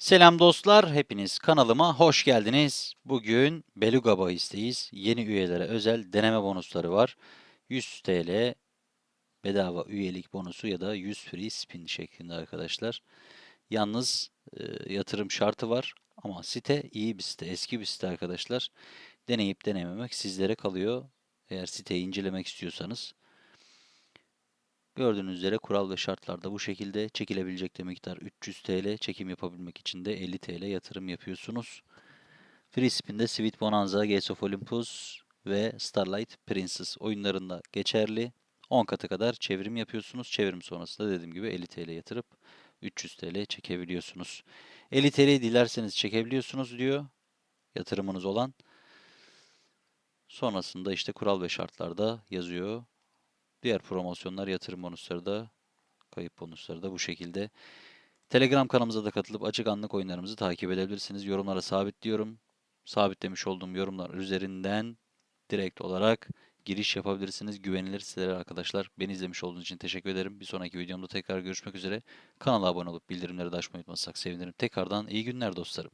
Selam dostlar, hepiniz kanalıma hoş geldiniz. Bugün Beluga bahisteyiz. Yeni üyelere özel deneme bonusları var. 100 TL bedava üyelik bonusu ya da 100 free spin şeklinde arkadaşlar. Yalnız e, yatırım şartı var ama site iyi bir site, eski bir site arkadaşlar. Deneyip denememek sizlere kalıyor. Eğer siteyi incelemek istiyorsanız. Gördüğünüz üzere kural ve şartlarda bu şekilde çekilebilecek de miktar 300 TL. Çekim yapabilmek için de 50 TL yatırım yapıyorsunuz. Free Spin'de Sweet Bonanza, Gates of Olympus ve Starlight Princess oyunlarında geçerli. 10 katı kadar çevrim yapıyorsunuz. Çevrim sonrasında dediğim gibi 50 TL yatırıp 300 TL çekebiliyorsunuz. 50 TL dilerseniz çekebiliyorsunuz diyor yatırımınız olan. Sonrasında işte kural ve şartlarda yazıyor. Diğer promosyonlar, yatırım bonusları da, kayıp bonusları da bu şekilde. Telegram kanalımıza da katılıp açık anlık oyunlarımızı takip edebilirsiniz. Yorumlara sabitliyorum. Sabitlemiş olduğum yorumlar üzerinden direkt olarak giriş yapabilirsiniz. Güvenilir siteler arkadaşlar. Beni izlemiş olduğunuz için teşekkür ederim. Bir sonraki videomda tekrar görüşmek üzere. Kanala abone olup bildirimleri de açmayı unutmazsak sevinirim. Tekrardan iyi günler dostlarım.